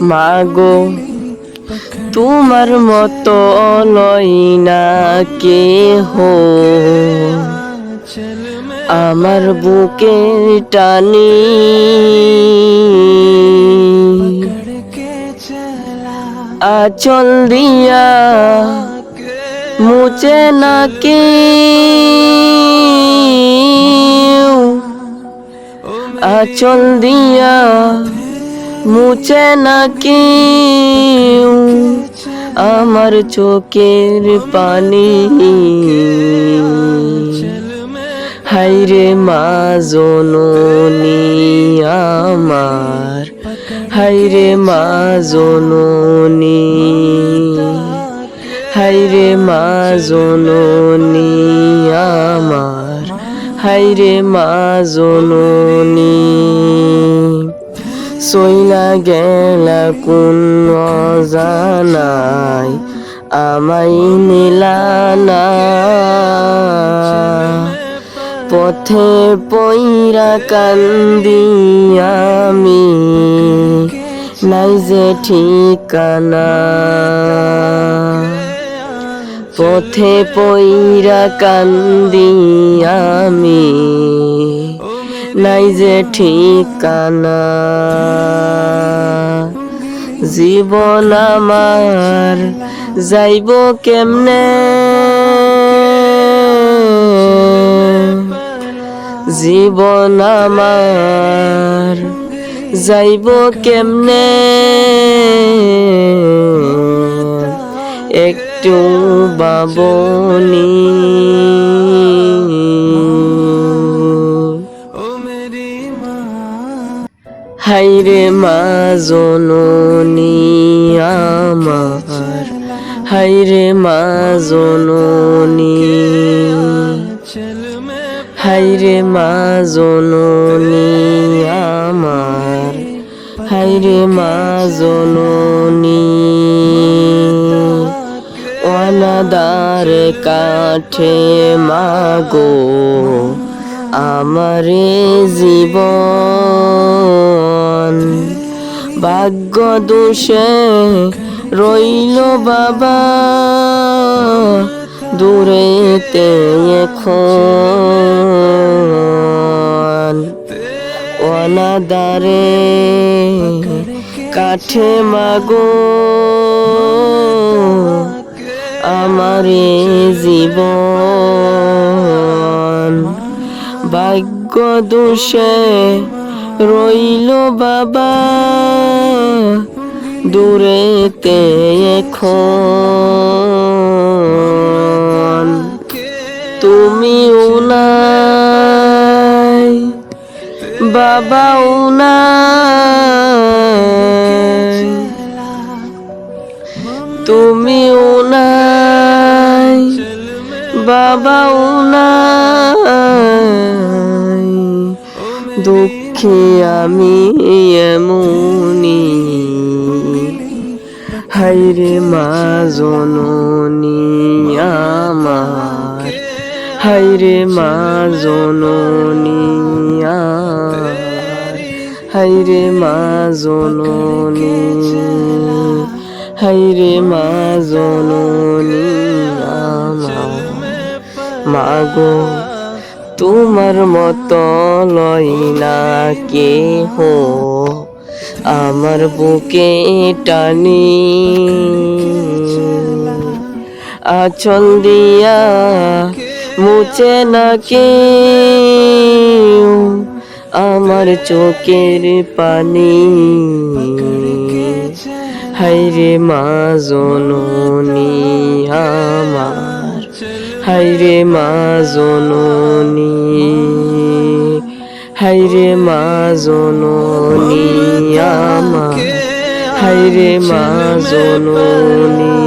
মাগো, তোমার মতো লই না কে হো আমার বুকে টানি। আচল দিয়া মুছে নাকি আচল দিয়া মুছে নাকি আমার চোখের পানি। হাইরে মা জননী আমার হাইরে মা জননী। হাইরে মা জননী আমার হাইরে মা জননী। সইলা গেলা কোন জানাই আমাই নিলানা পথে পইরা কান্দি আমি, নাই যে ঠিকানা। পথে পইরা কান্দি আমি নাই যে ঠিকানা। জীবন আমার যাইব কেমনে? জীবন আমার যাইব কেমনে? একটু বাবনি। হাইরে মা জননী আমার। হাইরে মা জননী। হাইরে মা জননী আমার। হাইরে মা জননী। অনাদার কাঠে মাগো আমারে জীবন। ভাগ্য দোষে রইল বাবা। দূরেতে এখন অনাদারে কাঠে মাগো। আমারে জীবন। ভাগ্য দোষে রইল বাবা দূরেতে এখন। তুমি উনাই বাবা উনাই। তুমি উনাই বাবা উনাই। দুঃখে আমি এমনি হাইরে মা জননী আমার। হাইরে মা জননী হাইরে মা জননী। হাইরে মা জননী আমার। মাগো তোমার মতো লই না কে হো আমার বুকে টানি। আচল দিয়া মুছে না কে আমার চোখের পানি। হাইরে মা জননী আমার। হাইরে মা জননী হাইরে মা জননী হাইরে মা জননী